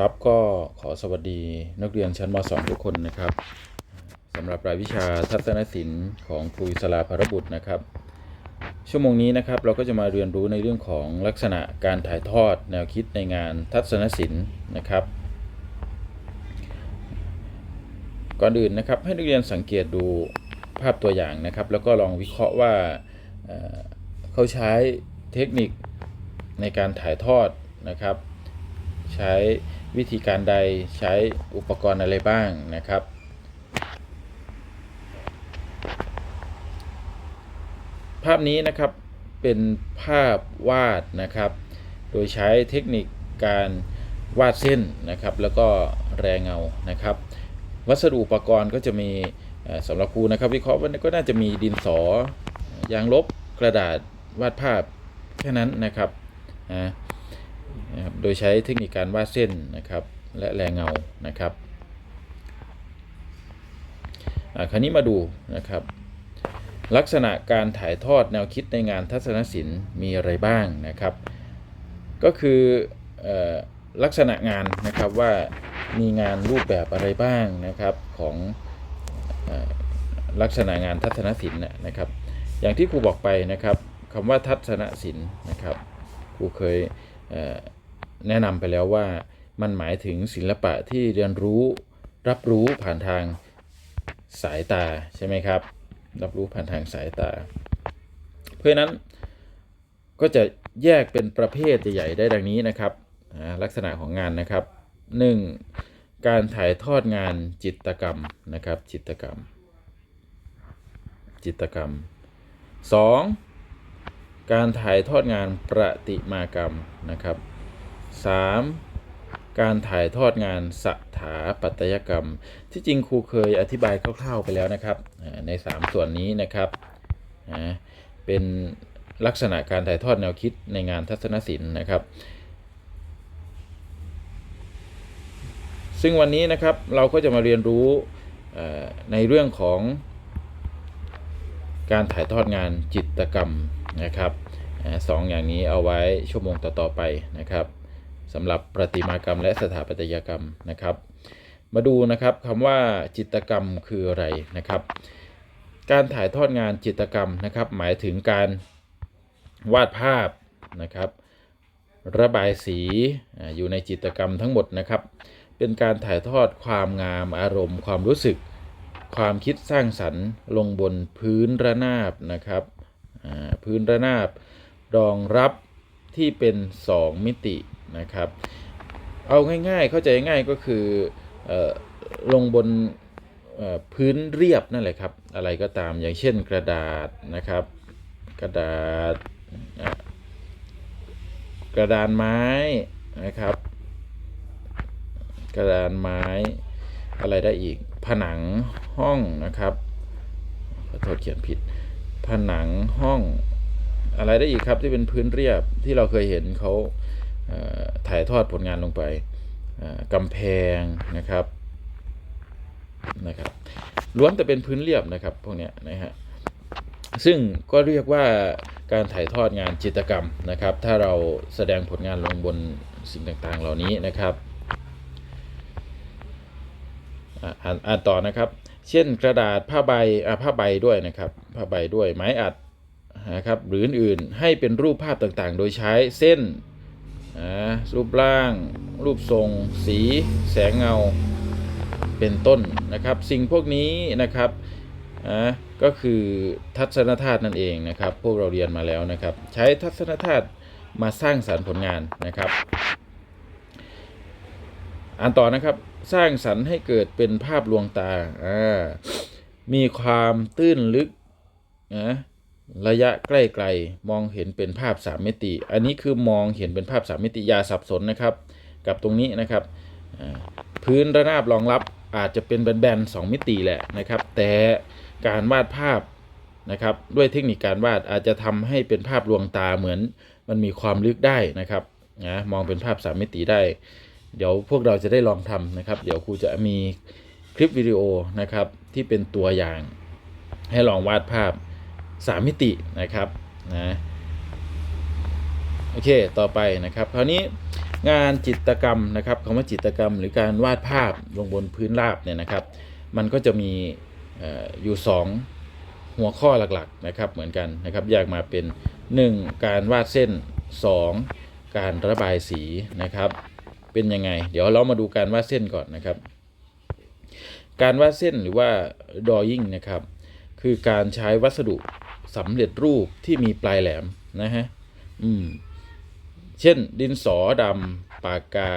ครับก็ขอสวัสดีนักเรียนชั้นม .2 ทุกคนนะครับสำหรับรายวิชาทัศนศิลป์ของครูสลาภรบุตรนะครับ ชั่วโมงนี้นะครับเราก็จะมาเรียนรู้ในเรื่องของลักษณะการถ่ายทอดแนวคิดในงานทัศนศิลป์นะครับ ก่อนอื่นนะครับให้นักเรียนสังเกตดูภาพตัวอย่างนะครับ แล้วก็ลองวิเคราะห์ว่าเขาใช้เทคนิคในการถ่ายทอดนะครับ ใช้ วิธีการใดใช้อุปกรณ์อะไรบ้างนะครับ ภาพนี้นะครับเป็นภาพวาดนะครับ โดยใช้เทคนิคการวาดเส้นนะครับ แล้วก็แรงเงานะครับ วัสดุอุปกรณ์ก็จะมีสำหรับครูนะครับ วิเคราะห์ว่าก็น่าจะมีดินสอ ยางลบกระดาษวาดภาพแค่นั้นนะครับอ่า นะครับโดยใช้เทคนิคการวาดเส้นนะครับและแรงเงานะครับคราวนี้มาดูนะครับ ลักษณะการถ่ายทอดแนวคิดในงานทัศนศิลป์มีอะไรบ้างนะครับ ก็คืออลักษณะงานนะครับว่ามีงานรูปแบบอะไรบ้างนะครับของอลักษณะงานทัศนศิลป์นะครับ อย่างที่ครูบอกไปนะครับคำว่าทัศนศิลป์นะครับครูเคย แนะนำไปแล้วว่ามันหมายถึงศิลปะที่เรียนรู้รับรู้ผ่านทางสายตาใช่ไหมครับ รับรู้ผ่านทางสายตา เพราะนั้นก็จะแยกเป็นประเภทใหญ่ๆได้ดังนี้นะครับลักษณะของงานนะครับ 1. การถ่ายทอดงานจิตกรรมนะครับ จิตกรรม จิตกรรม 2. การถ่ายทอดงานประติมากรรมนะครับ 3. การถ่ายทอดงานสถาปัตยกรรม ที่จริงครูเคยอธิบายคร่าวๆไปแล้วนะครับอ่าใน 3 ส่วนนี้นะครับ เป็นลักษณะการถ่ายทอดแนวคิดในงานทัศนศิลป์นะครับ ซึ่งวันนี้นะครับเราก็จะมาเรียนรู้ในเรื่องของการถ่ายทอดงานจิตกรรม นะครับสองอย่างนี้เอาไว้ชั่วโมงต่อๆไปนะครับสำหรับประติมากรรมและสถาปัตยกรรมนะครับ มาดูนะครับคำว่าจิตกรรมคืออะไรนะครับ การถ่ายทอดงานจิตกรรมนะครับ หมายถึงการวาดภาพนะครับ ระบายสีอยู่ในจิตกรรมทั้งหมดนะครับ เป็นการถ่ายทอดความงามอารมณ์ ความรู้สึก ความคิดสร้างสรรค์ ลงบนพื้นระนาบนะครับ พื้นระนาบ รองรับที่เป็น 2 มิตินะครับ เอาง่ายๆเข้าใจง่ายก็คือออลงบนพื้นเรียบนั่นแหละครับ อะไรก็ตามอย่างเช่นกระดาษนะครับ กระดาษกระดานไม้นะครับ กระดานไม้อะไรได้อีก ผนังห้องนะครับขอโทษเขียนผิด ผนังห้อง อะไรได้อีกครับที่เป็นพื้นเรียบที่เราเคยเห็นเขาถ่ายทอดผลงานลงไปกำแพงนะครับนะครับล้วนแต่เป็นพื้นเรียบนะครับพวกนี้นะฮะซึ่งก็เรียกว่าการถ่ายทอดงานจิตรกรรมนะครับ ถ้าเราแสดงผลงานลงบนสิ่งต่างๆ เหล่านี้นะครับอ่านต่อนะครับ เช่นกระดาษผ้าใบอะผ้าใบด้วยนะครับผ้าใบด้วยไม้อัด นะครับหรืออื่นๆให้เป็นรูปภาพต่างๆ โดยใช้เส้นรูปร่าง รูปทรง สี แสงเงาเป็นต้นนะครับ สิ่งพวกนี้นะครับอ่าก็คือทัศนธาตุนั่นเองนะครับ พวกเราเรียนมาแล้วนะครับ ใช้ทัศนธาตุมาสร้างสรรค์ผลงานนะครับอ่านต่อนะครับสร้างสรรค์ให้เกิดเป็นภาพลวงตาอ่ามีความตื้นลึกนะ ระยะใกล้ๆมองเห็นเป็นภาพสามมิติ อันนี้คือมองเห็นเป็นภาพสามมิติอย่าสับสนนะครับ กับตรงนี้นะครับ พื้นระนาบรองรับอาจจะเป็นแบนๆสองมิติแหละนะครับ แต่การวาดภาพนะครับด้วยเทคนิคการวาดอาจจะทำให้เป็นภาพลวงตาเหมือนมันมีความลึกได้นะครับนะมองเป็นภาพสามมิติได้ เดี๋ยวพวกเราจะได้ลองทำนะครับ เดี๋ยวครูจะมีคลิปวิดีโอนะครับที่เป็นตัวอย่างให้ลองวาดภาพ 3 มิตินะครับนะโอเคต่อไปนะครับคราวนี้งานจิตกรรมนะครับคำว่าจิตกรรม หรือการวาดภาพลงบนพื้นราบเนี่ยนะครับ มันก็จะมีออยู่สองหัวข้อหลักๆนะครับเหมือนกันนะครับแยกมาเป็น 1. การวาดเส้น 2. การระบายสีนะครับ เป็นยังไง เดี๋ยวเรามาดูการวาดเส้นก่อนนะครับ การวาดเส้นหรือว่า drawing นะครับคือการใช้วัสดุ สำเร็จรูปที่มีปลายแหลมนะฮะอืมเช่นดินสอดำปากกา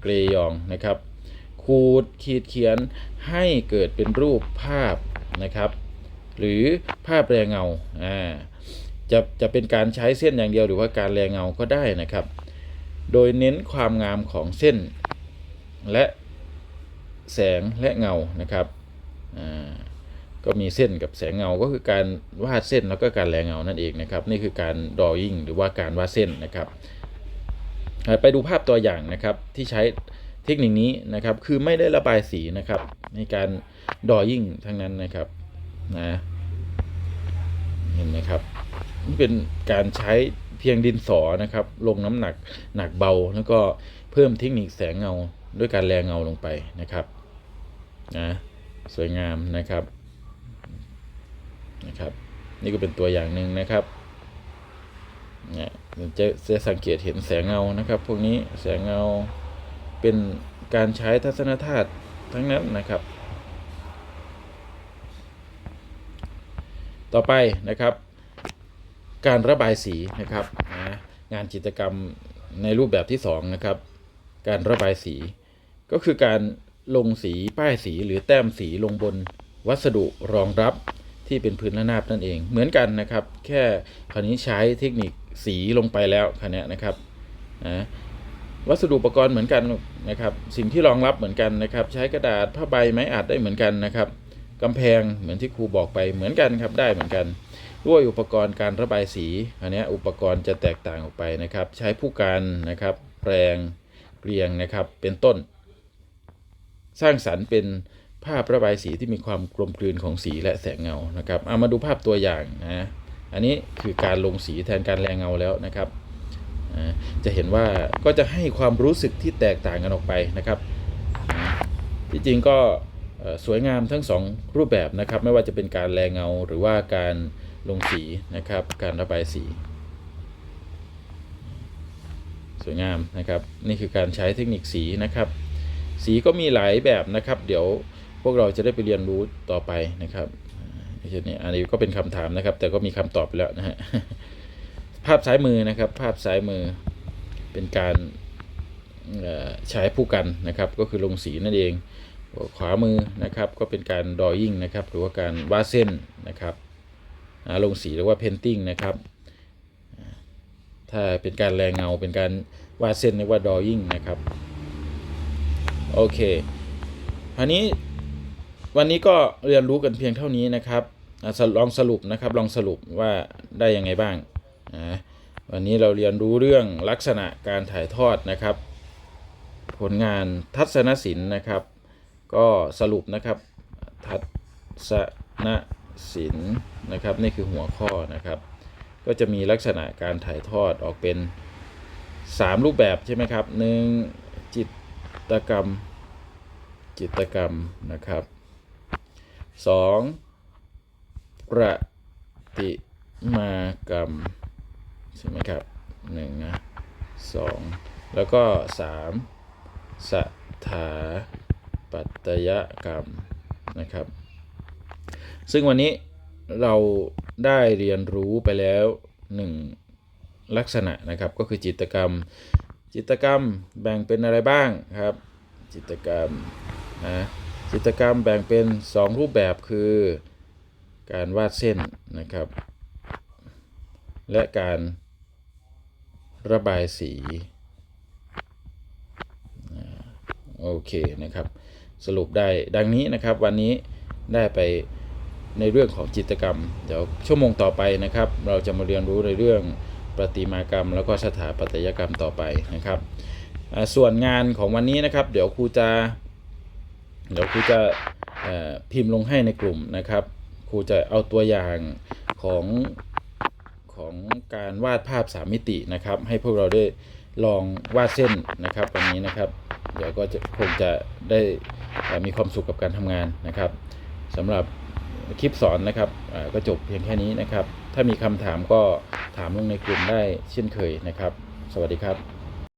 เกรยองนะครับขูดขีดเขียนให้เกิดเป็นรูปภาพนะครับ หรือภาพแรงเงาอ่าจะจะเป็นการใช้เส้นอย่างเดียวหรือว่าการแรงเงาก็ได้นะครับ โดยเน้นความงามของเส้น และแสงและเงานะครับอ่า ก็มีเส้นกับแสงเงาก็คือการวาดเส้นแล้วก็การแรงเงานั่นเองนะครับ นี่คือการ drawing หรือว่าการวาดเส้นนะครับ ไปดูภาพตัวอย่างนะครับที่ใช้เทคนิคนี้นะครับคือไม่ได้ระบายสีนะครับ ในการ drawing ทั้งนั้นนะครับนะเห็นไหมครับนี่เป็นการใช้เพียงดินสอนะครับ ลงน้ำหนักหนักเบา แล้วก็เพิ่มเทคนิคแสงเงาด้วยการแรงเงาลงไปนะครับนะสวยงามนะครับ นะครับ นี่ก็เป็นตัวอย่างหนึ่งนะครับเนี่ยจะจะสังเกตเห็นแสงเงานะครับ พวกนี้แสงเงาเป็นการใช้ทัศนธาตุทั้งนั้นนะครับ ต่อไปนะครับ การระบายสีนะครับนะงานจิตรกรรมในรูปแบบที่2นะครับ การระบายสี ก็คือการลงสีป้ายสีหรือแต้มสีลงบนวัสดุรองรับ ที่เป็นพื้นระนาบนั่นเอง เหมือนกันนะครับ แค่คราวนี้ใช้เทคนิคสีลงไปแล้วคันนี้นะครับนะวัสดุอุปกรณ์เหมือนกันนะครับ สิ่งที่รองรับเหมือนกันนะครับ ใช้กระดาษผ้าใบไม้อัดได้เหมือนกันนะครับกำแพงเหมือนที่ครูบอกไปเหมือนกันครับได้เหมือนกัน ด้วยอุปกรณ์การระบายสีอันนี้อุปกรณ์จะแตกต่างออกไปนะครับ ใช้ผู้กันนะครับแปรงเกลียงนะครับเป็นต้น สร้างสรรค์เป็น ภาพระบายสีที่มีความกลมกลืนของสีและแสงเงานะครับเอามาดูภาพตัวอย่างนะอันนี้คือการลงสีแทนการแรงเงาแล้วนะครับจะเห็นว่าก็จะให้ความรู้สึกที่แตกต่างกันออกไปนะครับที่จริงก็สวยงามทั้งสองรูปแบบนะครับ ไม่ว่าจะเป็นการแรงเงาหรือว่าการลงสีนะครับ การระบายสี สวยงามนะครับ นี่คือการใช้เทคนิคสีนะครับ สีก็มีหลายแบบนะครับ เดี๋ยว พวกเราจะได้ไปเรียนรู้ต่อไปนะครับเช่นนี้อันนี้ก็เป็นคำถามนะครับ แต่ก็มีคำตอบไปแล้วนะฮะภาพซ้ายมือนะครับ ภาพซ้ายมือเป็นการใช้ผู้กันนะครับ ก็คือลงสีนั่นเอง ขวามือนะครับ ก็เป็นการ drawing นะครับ หรือว่าการวาดเส้นนะครับลงสีหรือว่า painting นะครับ ถ้าเป็นการแรงเงาเป็นการวาดเส้นเรียกว่า drawing นะครับ โอเคคราวนี้ วันนี้ก็เรียนรู้กันเพียงเท่านี้นะครับลองสรุปนะครับลองสรุปว่าได้ยังไงบ้างนะวันนี้เราเรียนรู้เรื่องลักษณะการถ่ายทอดนะครับ ผลงานทัศนศิลป์นะครับ ก็สรุปนะครับทัศนศิลป์นะครับนี่คือหัวข้อนะครับ ก็จะมีลักษณะการถ่ายทอดออกเป็น 3 รูปแบบใช่ไหมครับหนึ่งจิตกรรมจิตกรรมนะครับ 2. ประติมากรรมใช่ไหมครับหนึ่งนะสองแล้วก็สามสถาปัตยกรรมนะครับ ซึ่งวันนี้เราได้เรียนรู้ไปแล้วหนึ่งลักษณะนะครับก็คือจิตกรรม จิตกรรมแบ่งเป็นอะไรบ้างครับ จิตกรรมนะ จิตรกรรมแบ่งเป็น 2 รูปแบบคือการวาดเส้นนะครับ และการระบายสีโอเคนะครับสรุปได้ดังนี้นะครับวันนี้ได้ไปในเรื่องของจิตรกรรม เดี๋ยวชั่วโมงต่อไปนะครับ เราจะมาเรียนรู้ในเรื่องประติมากรรม แล้วก็สถาปัตยกรรมต่อไปนะครับ ส่วนงานของวันนี้นะครับ เดี๋ยวครูจะ เดี๋ยวครูจะพิมพ์ลงให้ในกลุ่มนะครับ ครูจะเอาตัวอย่างของของการวาดภาพสามมิตินะครับ ให้พวกเราได้ลองวาดเส้นนะครับวันนี้นะครับ เดี๋ยวก็จะคงจะได้มีความสุขกับการทำงานนะครับสำหรับคลิปสอนนะครับก็จบเพียงแค่นี้นะครับ ถ้ามีคำถามก็ถามลงในกลุ่มได้เช่นเคยนะครับ สวัสดีครับ